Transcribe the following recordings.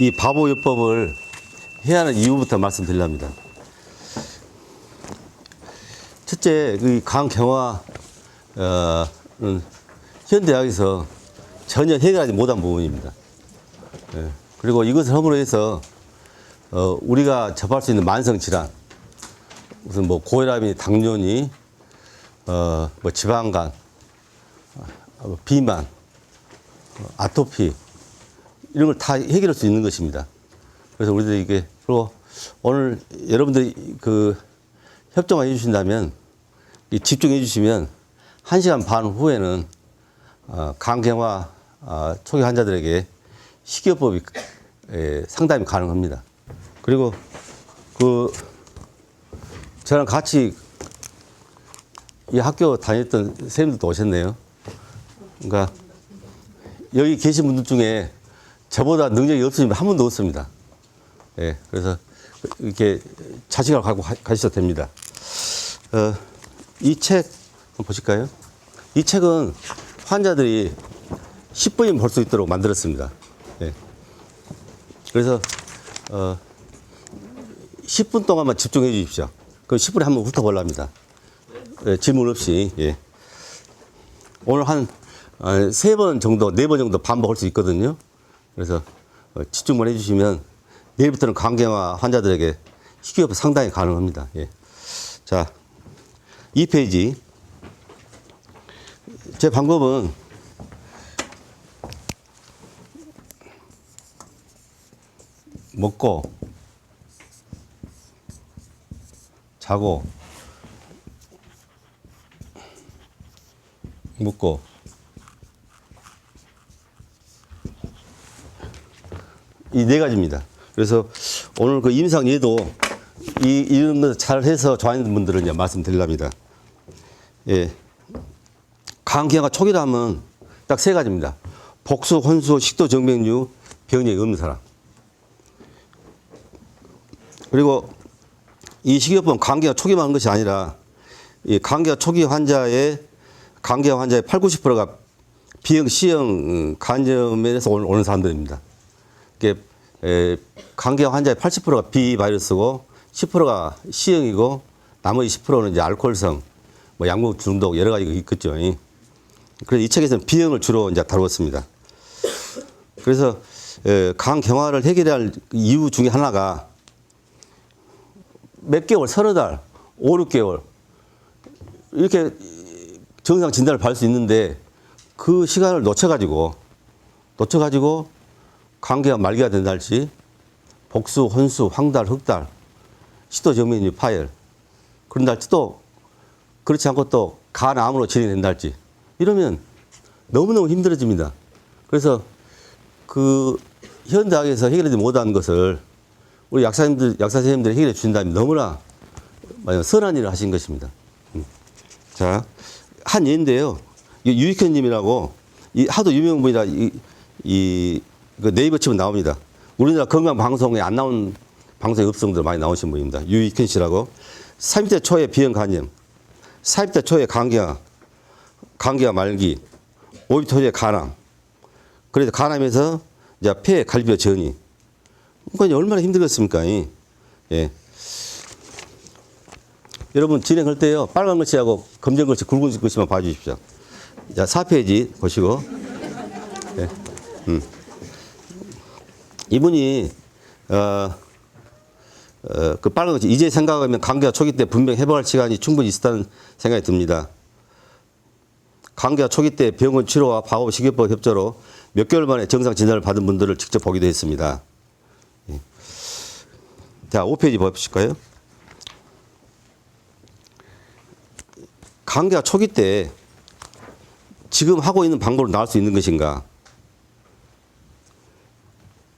이 바보요법을 해야 하는 이유부터 말씀드리랍니다. 첫째, 그 강경화는 현대학에서 전혀 해결하지 못한 부분입니다. 예. 그리고 이것을 허물어 해서 어, 우리가 접할 수 있는 만성 질환, 무슨 뭐 고혈압이, 당뇨니, 어, 뭐 지방간, 어, 비만, 어, 아토피 이런 걸 다 해결할 수 있는 것입니다. 그래서 우리들이 이게 그리고 오늘 여러분들이 그 협조만 해주신다면 이 집중해 주시면 한 시간 반 후에는 어, 강경화 어, 초기 환자들에게 식이요법이 에, 상담이 가능합니다. 그리고 그 저랑 같이 이 학교 다녔던 선생님들도 오셨네요. 그러니까 여기 계신 분들 중에 저보다 능력이 없으면 한 분도 없습니다. 예, 그래서 이렇게 자신감을 갖고 가- 가셔도 됩니다. 어, 이 책 보실까요? 이 책은 환자들이 10분이면 볼 수 있도록 만들었습니다. 예. 그래서 어, 10분 동안만 집중해 주십시오. 그럼 10분에 한번 훑어보랍니다. 예, 질문 없이. 예. 오늘 한 세 번 정도, 네 번 정도 반복할 수 있거든요. 그래서 어, 집중만 해주시면 내일부터는 강경화 환자들에게 식이요법 상당히 가능합니다. 예. 자, 2페이지. 제 방법은 먹고 자고 먹고 이 네 가지입니다. 그래서 오늘 그 임상 예도 이, 이런 거 잘 해서 좋아하는 분들은 이제 말씀드리랍니다. 예. 강경화 초기라 하면 딱 세 가지입니다. 복수, 혼수, 식도 정맥류, 병이 없는 사람. 그리고 이 식이요법은 감기가 초기만 하는 것이 아니라 이 감기가 초기 환자의 감기가 환자의 8, 90%가 비형, C형 음, 간염에서 오는 사람들입니다. 이게 에, 감기가 환자의 80%가 비바이러스고 10%가 C형이고 나머지 10%는 이제 알코올성, 뭐 약물 중독 여러 가지가 있겠죠. 그래서 이 책에서는 B형을 주로 이제 다루었습니다. 그래서 에, 강경화를 해결할 이유 중에 하나가 몇 개월, 서너 달, 오, 6개월 이렇게 정상 진단을 받을 수 있는데 그 시간을 놓쳐가지고 놓쳐가지고 관계가 말기가 된달지 복수, 혼수, 황달, 흑달, 시도 정면이 파열 그런 달지 또 그렇지 않고 또 간암으로 진행된달지 이러면 너무너무 힘들어집니다. 그래서 그 현대학에서 해결하지 못한 것을 우리 약사님들, 약사 선생님들이 해결해 주신다면 너무나 선한 일을 하신 것입니다. 음. 자, 한 예인데요. 이 유익현 님이라고 이 하도 유명한 분이라 이, 이, 그 네이버 치면 나옵니다. 우리나라 건강 방송에 안 나온 방송에 업성들 많이 나오신 분입니다. 유익현 씨라고 30대 초에 비형 간염, 40대 초에 감기가 감기가 말기, 50대 초에 간암. 그래서 간암에서 이제 폐 갈비뼈 전이. 그러니까 얼마나 힘들겠습니까? 이. 예. 여러분 진행할 때요 빨간 글씨하고 검정 글씨 굵은 글씨만 봐주십시오. 자 4페이지 보시고 예. 음. 이분이 어, 어, 그 빨간 글씨 이제 생각하면 감기가 초기 때 분명 해방할 시간이 충분히 있었다는 생각이 듭니다. 감기가 초기 때 병원 치료와 방업 식이요법 협조로 몇 개월 만에 정상 진단을 받은 분들을 직접 보기도 했습니다. 예. 자 5페이지 보실까요? 감기가 초기 때 지금 하고 있는 방법으로 나을 수 있는 것인가?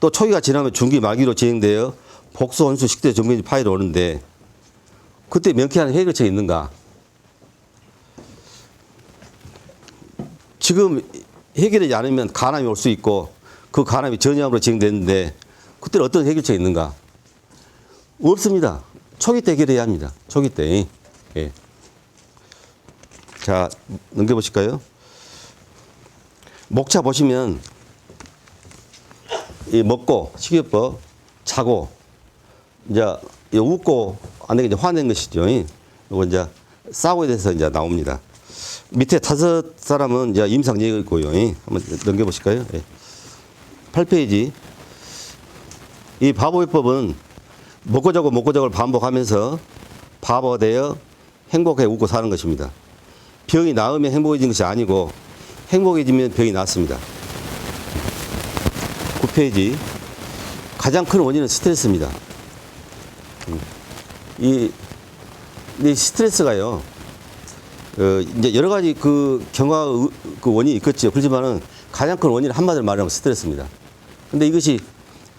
또 초기가 지나면 중기 말기로 진행되어 복수, 혼수, 식대 정면이 파일이 오는데 그때 명쾌한 해결책이 있는가? 지금 해결하지 않으면 간암이 올 수 있고 그 간암이 전염으로 진행되는데 그때는 어떤 해결책이 있는가? 없습니다. 초기 때 해결해야 합니다. 초기 때. 예. 자, 넘겨보실까요? 목차 보시면, 이 먹고, 식이요법, 자고, 이제, 이 웃고, 안 되게 이제 화낸 것이죠. 이거 이제 싸고에 대해서 이제 나옵니다. 밑에 다섯 사람은 이제 임상 얘기가 있고요. 한번 넘겨보실까요? 예. 8페이지. 이 바보의법은 먹고 자고 먹고 자고를 반복하면서 바보가 되어 행복하게 웃고 사는 것입니다. 병이 나으면 행복해진 것이 아니고 행복해지면 병이 낫습니다. 9페이지. 가장 큰 원인은 스트레스입니다. 음. 이, 이 스트레스가요. 어, 이제 여러 가지 그 경화 그 원인이 있겠죠. 그렇지만은 가장 큰 원인은 한마디로 말하면 스트레스입니다. 근데 이것이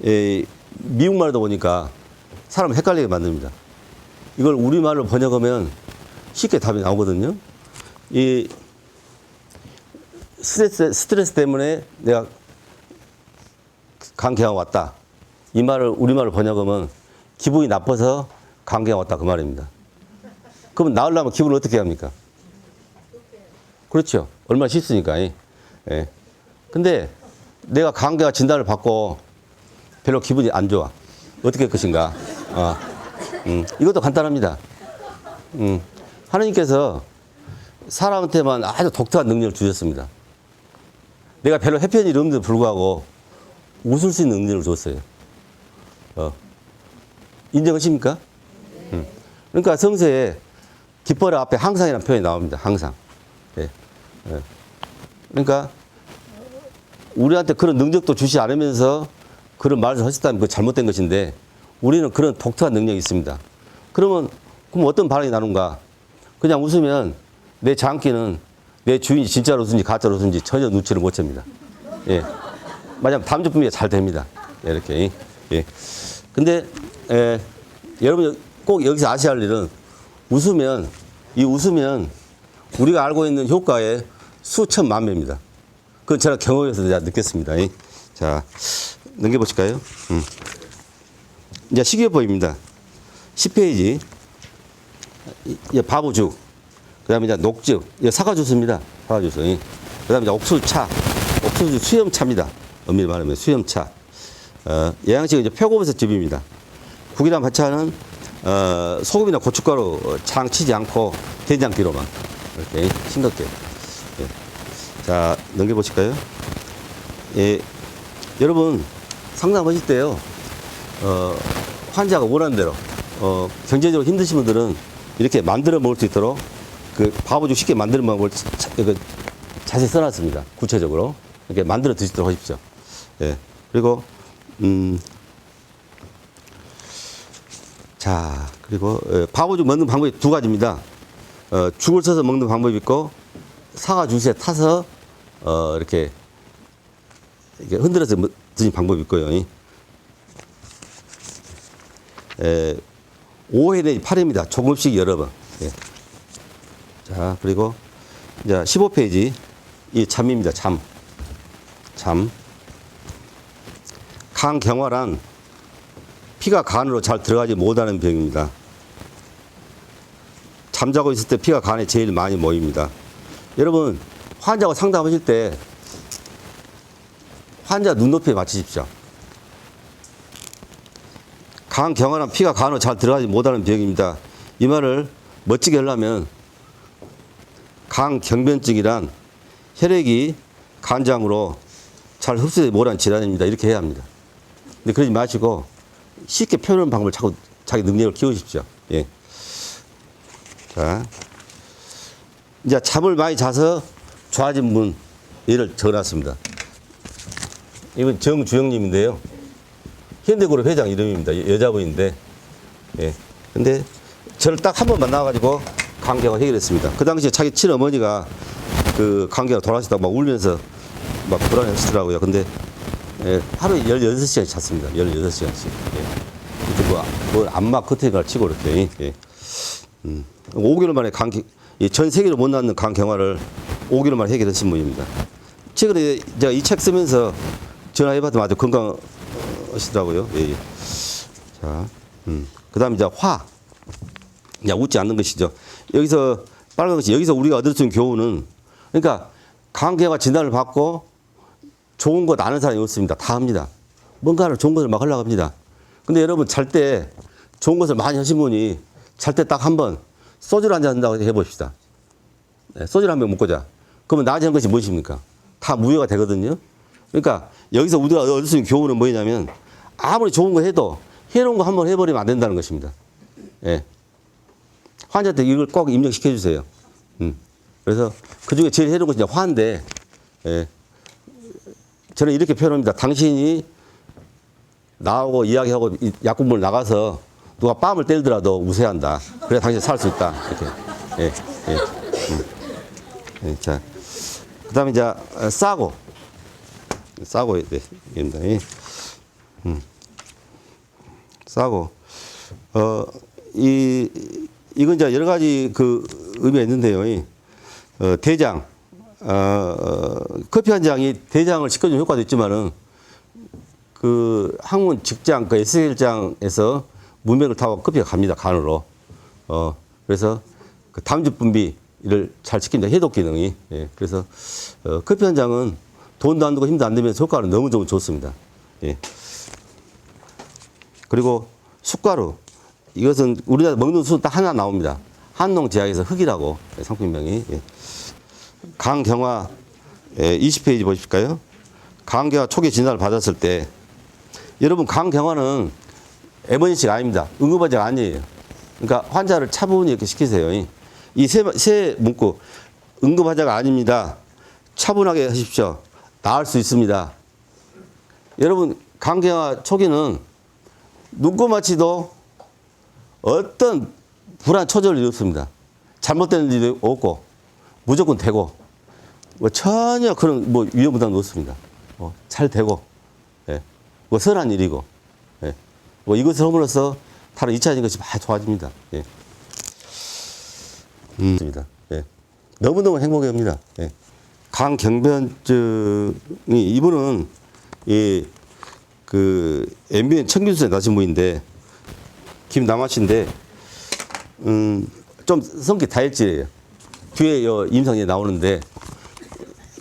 에, 미국말이다 보니까 사람을 헷갈리게 만듭니다. 이걸 우리말로 번역하면 쉽게 답이 나오거든요. 이 스트레스, 스트레스 때문에 내가 감기가 왔다. 이 말을 우리말로 번역하면 기분이 나빠서 감기가 왔다 그 말입니다. 그러면 나으려면 기분을 어떻게 합니까? 그렇죠. 얼마나 쉽습니까? 예. 예. 근데 내가 감기가 진단을 받고 별로 기분이 안 좋아. 어떻게 할 것인가? 어. 음, 이것도 간단합니다. 음, 하나님께서 사람한테만 아주 독특한 능력을 주셨습니다. 내가 별로 해피한 일이 없는데도 불구하고 웃을 수 있는 능력을 줬어요. 어. 인정하십니까? 음. 그러니까 성서에 기뻐라 앞에 항상이라는 표현이 나옵니다. 항상. 예. 예. 그러니까 우리한테 그런 능력도 주시 않으면서 그런 말을 하셨다면 그 잘못된 것인데 우리는 그런 독특한 능력이 있습니다. 그러면 그럼 어떤 반응이 나는가? 그냥 웃으면 내 장기는 내 주인이 진짜로 웃은지 가짜로 웃은지 전혀 눈치를 못 챕니다. 예. 만약 담배 분비가 잘 됩니다. 예, 이렇게. 예. 근데 에, 여러분 꼭 여기서 아셔야 할 일은 웃으면 이 웃으면 우리가 알고 있는 효과의 수천만 배입니다. 그건 제가 경험에서 제가 느꼈습니다. 예. 자, 넘겨보실까요? 음. 이제 식이요법입니다. 10페이지. 이 바보죽. 그 다음에 이제 녹즙. 이제 사과주스입니다. 사과주스. 예. 그 다음에 이제 옥수차. 옥수수 수염차입니다. 엄밀히 말하면 수염차. 어, 영양식은 이제 표고버섯즙입니다. 국이랑 반찬은 어, 소금이나 고춧가루 어, 장 치지 않고 된장기로만 이렇게 싱겁게. 예. 자 넘겨보실까요? 예, 여러분 상담하실 때요. 어, 환자가 원하는 대로 어, 경제적으로 힘드신 분들은 이렇게 만들어 먹을 수 있도록 그 바보죽 쉽게 자, 자, 그 자세히 써놨습니다. 구체적으로 이렇게 만들어 드시도록 하십시오. 예. 그리고 음. 자, 그리고 어, 바보죽 먹는 방법이 두 가지입니다. 어, 죽을 써서 먹는 방법이 있고 사과 주스에 타서 어, 이렇게, 이렇게 흔들어서 먹- 드시는 방법이 있고요. 에, 5회 내지 8회입니다. 조금씩 여러 번. 예. 자, 그리고 이제 15페이지 이 잠입니다. 잠. 잠. 강경화란 피가 간으로 잘 들어가지 못하는 병입니다. 잠자고 있을 때 피가 간에 제일 많이 모입니다. 여러분, 환자와 상담하실 때 환자 눈높이에 맞추십시오. 강 경화란 피가 간으로 잘 들어가지 못하는 병입니다. 이 말을 멋지게 하려면 강경변증이란 혈액이 간장으로 잘 흡수되지 못한 질환입니다. 이렇게 해야 합니다. 근데 그러지 마시고 쉽게 표현하는 방법을 자꾸 자기 능력을 키우십시오. 예. 자, 이제 잠을 많이 자서 좋아진 분 예를 적어놨습니다. 이건 정주영님인데요. 현대그룹 회장 이름입니다. 여- 여자분인데, 예. 근데 저를 딱 한 번 만나가지고 관계가 해결했습니다. 그 당시에 자기 친어머니가 그 관계가 돌아가셨다고 막 울면서 막 불안해하시더라고요. 근데 예, 하루에 16시간씩 잤습니다. 16시간씩. 예. 이렇게 뭐, 뭐 안막 커튼을 치고 이렇게. 예. 음. 5개월 만에 간, 이전 세계로 못 낳는 간 경화를 5개월 만에 해결하신 분입니다. 최근에 제가 이 책 쓰면서 전화해봤더니 아주 건강 하시더라고요. 예, 예. 자, 음. 그 다음에 이제 화. 이제 웃지 않는 것이죠. 여기서 빨간 것이 여기서 우리가 얻을 수 있는 교훈은 그러니까 강경화 진단을 받고 좋은 것 아는 사람이 없습니다. 다 합니다. 뭔가를 좋은 것을 막 하려고 합니다. 근데 여러분 잘 때 좋은 것을 많이 하신 분이 잘 때 딱 한 번 소주를 한 잔 한다고 해봅시다. 네, 소주를 한 병 먹고 자. 그러면 한 것이 무엇입니까? 다 무효가 되거든요. 그러니까 여기서 우리가 얻을 수 있는 교훈은 뭐냐면 아무리 좋은 거 해도 해로운 거한번 해버리면 안 된다는 것입니다. 예. 환자한테 이걸 꼭 입력시켜 주세요. 음. 그래서 그 중에 제일 해로운 것이 화인데, 예. 저는 이렇게 표현합니다. 당신이 나하고 이야기하고 이 약국문을 나가서 누가 뺨을 때리더라도 웃어야 한다. 그래야 당신이 살수 있다. 이렇게. 예, 예. 음. 예, 자. 그 다음에 이제 어, 싸고. 싸고, 네. 음. 싸고. 어, 이, 이건 이제 여러 가지 그 의미가 있는데요. 이, 어, 대장. 어, 어, 커피 한 장이 대장을 시켜주는 효과도 있지만은 그 항문 직장, 그 SL장에서 문맥을 타고 커피가 갑니다, 간으로. 어, 그래서 그 담즙 분비를 잘 시킵니다, 해독 기능이. 예, 그래서 어, 커피 한 장은 돈도 안 들고 힘도 안 들면서 효과는 너무 너무 좋습니다. 예. 그리고 숟가루. 이것은 우리가 먹는 수딱 하나 나옵니다. 한농 제약에서 흙이라고 상품명이. 예. 강경화 예, 20페이지 보실까요? 강경화 초기 진단을 받았을 때 여러분 강경화는 에머니치가 아닙니다. 응급환자가 아니에요. 그러니까 환자를 차분히 이렇게 시키세요. 이세 세 문구 응급환자가 아닙니다. 차분하게 하십시오. 나을 수 있습니다. 여러분 강경화 초기는 눈꼬마치도 어떤 불안 초절 일이 없습니다. 잘못되는 일이 없고 무조건 되고 뭐 전혀 그런 뭐 위험 부담도 없습니다. 뭐 잘 되고 예. 뭐 선한 일이고 예. 뭐 이것을 함으로써 다른 2차적인 것이 많이 좋아집니다. 예. 음. 예. 너무너무 행복해 합니다. 예. 강경변증이 이분은 이 그 MBN 청균수에 나신 분인데 김남아 씨인데 음, 좀 성격 다혈질이에요. 뒤에 여 임상에 나오는데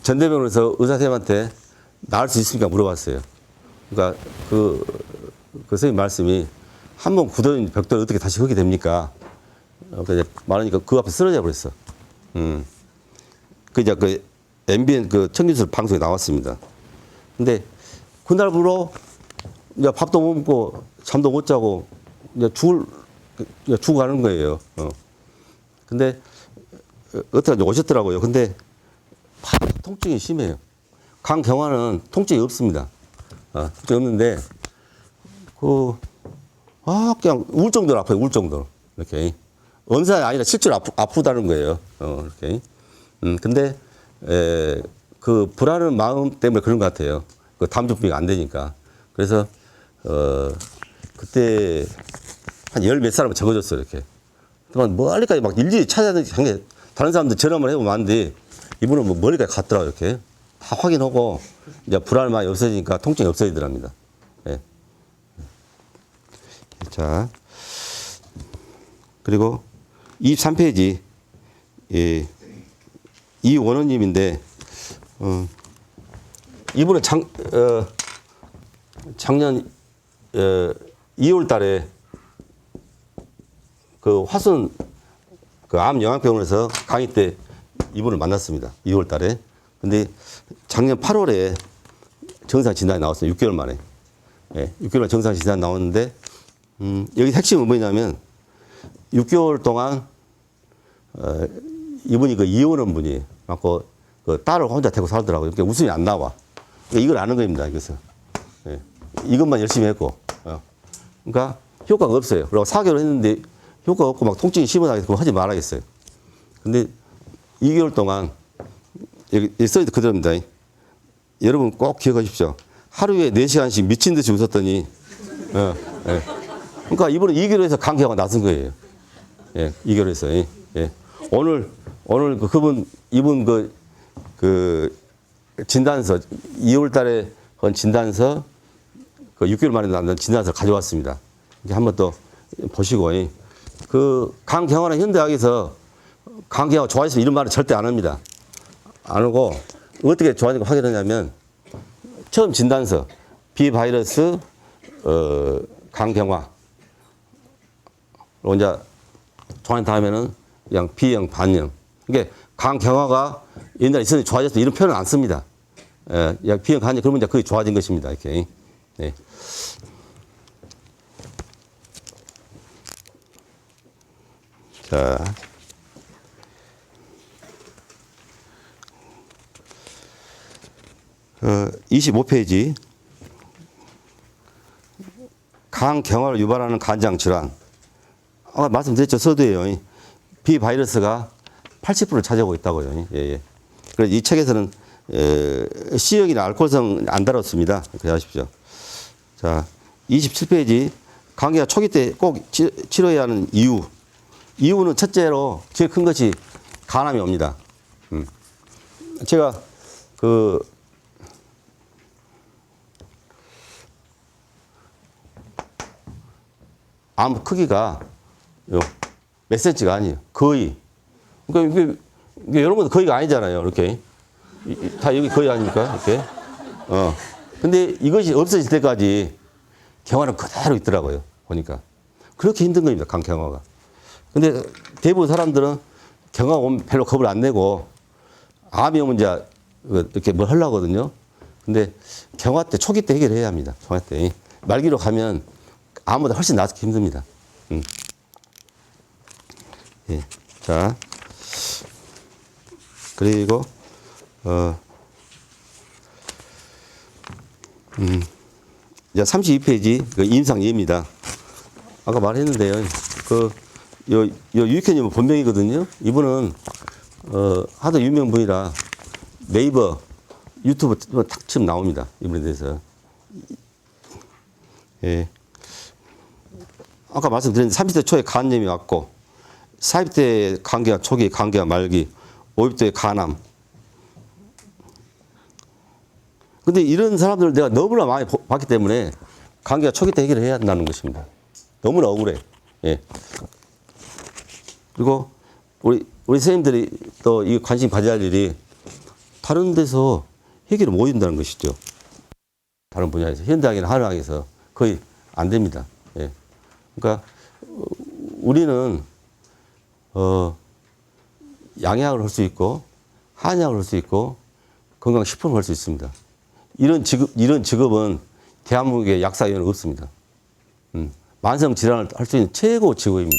전대병원에서 의사 선생님한테 나을 수 있습니까 물어봤어요. 그러니까 그, 그 선생님 말씀이 한 번 굳어진 벽돌 어떻게 다시 흙이 됩니까? 어, 그래서 말하니까 그 앞에 쓰러져 버렸어. 음. 그 이제 그 MBN 그 청균술 방송에 나왔습니다. 근데 그날부로 이제 밥도 못 먹고 잠도 못 자고 이제 죽을 이제 죽어가는 거예요. 어. 근데 어, 어떻게 오셨더라고요. 근데 통증이 심해요. 강경화는 통증이 없습니다. 아, 통증이 없는데 그 아, 그냥 울 정도로 아파요. 울 정도로. 이렇게. 언사이 아니라 실제로 아프, 아프다는 거예요. 어, 이렇게. 음, 근데, 에, 그 불안한 마음 때문에 그런 것 같아요. 그 담 준비가 안 되니까. 그래서, 어, 그때 한 열 몇 사람을 적어줬어요. 이렇게. 그만 멀리까지 막 일일이 찾아다니는 게 다른 사람들 전화만 해보면 아는데 이분은 뭐 멀리까지 갔더라고요. 이렇게. 다 확인하고 이제 불안이 많이 없어지니까 통증이 없어지더랍니다. 예. 자, 그리고 23페이지, 예, 이 원호님인데, 어, 이분은 작, 어, 작년, 어, 2월 달에 그 화순 그 암영양병원에서 강의 때 이분을 만났습니다. 2월 달에. 근데 작년 8월에 정상 진단이 나왔어요. 6개월 만에. 예, 6개월 정상 진단 나왔는데 음, 여기 핵심은 뭐냐면 6개월 동안 어, 이분이 그 이혼한 분이 갖고 그 딸을 혼자 데리고 살더라고요. 그러니까 웃음이 안 나와. 그러니까 이걸 아는 겁니다. 이것은. 예, 이것만 열심히 했고. 어. 그러니까 효과가 없어요. 그리고 4개월 했는데 효과가 없고 막 통증이 심하다고 그거 하지 말아야겠어요. 근데 2개월 동안 여기 이 써있는 그대로입니다. 여러분 꼭 기억하십시오. 하루에 4시간씩 미친 듯이 웃었더니 어, 예. 그러니까 이분은 2개월에서 강경화가 나선 거예요. 예, 2개월에서. 예, 예. 오늘, 오늘 그, 그분, 이분 그, 그, 진단서, 2월 달에 한 진단서, 그 6개월 만에 나온 진단서 가져왔습니다. 이제 한번 또 보시고 이, 그 강경화는 현대학에서 강경화가 좋아졌으면 이런 말을 절대 안 합니다. 안 하고 어떻게 걸 확인하냐면 처음 진단서 비바이러스 어, 강경화 이제 좋아진 다음에는 그냥 B형 반형 이게 강경화가 옛날에 있었는데 좋아졌다 이런 표현을 안 씁니다. 예, B형 반형 그러면 이제 그게 좋아진 것입니다. 이렇게. 네. 자. 어, 25페이지. 강경화를 유발하는 간장 질환. 아까 말씀드렸죠. 서두에요. 비바이러스가 80%를 차지하고 있다고요. 예, 예. 그래서 이 책에서는 에, C형이나 알코올성 안 다뤘습니다. 그래 하십시오. 자, 27페이지. 감기가 초기 때 꼭 치료해야 하는 이유. 이유는 첫째로 제일 큰 것이 간암이 옵니다. 음. 제가 그 암 크기가 요몇 센치가 아니에요. 거의. 그러니까 이게, 이게 것도 거의가 아니잖아요. 이렇게. 다 여기 거의 아닙니까? 이렇게. 어. 근데 이것이 없어질 때까지 경화는 그대로 있더라고요. 보니까. 그렇게 힘든 겁니다. 강경화가. 근데 대부분 사람들은 경화 오면 별로 겁을 안 내고 암이 오면 이제 그 이렇게 뭘 하려고 하거든요. 근데 경화 때 초기 때 해결해야 합니다. 경화 때. 말기로 가면 암보다 훨씬 낫기 힘듭니다. 음. 예. 자. 그리고, 어, 음, 이제 32페이지, 그 임상예입니다. 아까 말했는데요. 그, 요, 요 유익현님은 본명이거든요. 이분은, 어, 하도 유명 분이라 네이버, 유튜브 탁 치면 나옵니다. 이분에 대해서. 예. 아까 말씀드린 30대 초에 간염이 왔고, 40대 감기가 초기, 감기가 말기, 50대 간암. 근데 이런 사람들을 내가 너무나 많이 보- 봤기 때문에 감기가 초기 때 해결을 해야 한다는 것입니다. 너무나 억울해. 예. 그리고 우리, 우리 선생님들이 또 이 관심 가져야 할 일이 다른 데서 해결을 못 한다는 것이죠. 다른 분야에서, 현대학이나 한의학에서 거의 안 됩니다. 예. 그러니까 어, 우리는 어, 양약을 할 수 있고 한약을 할 수 있고 건강식품을 할 수 있습니다. 이런 직업 이런 직업은 대한민국의 약사위원회 없습니다. 음, 만성 질환을 할 수 있는 최고 직업입니다.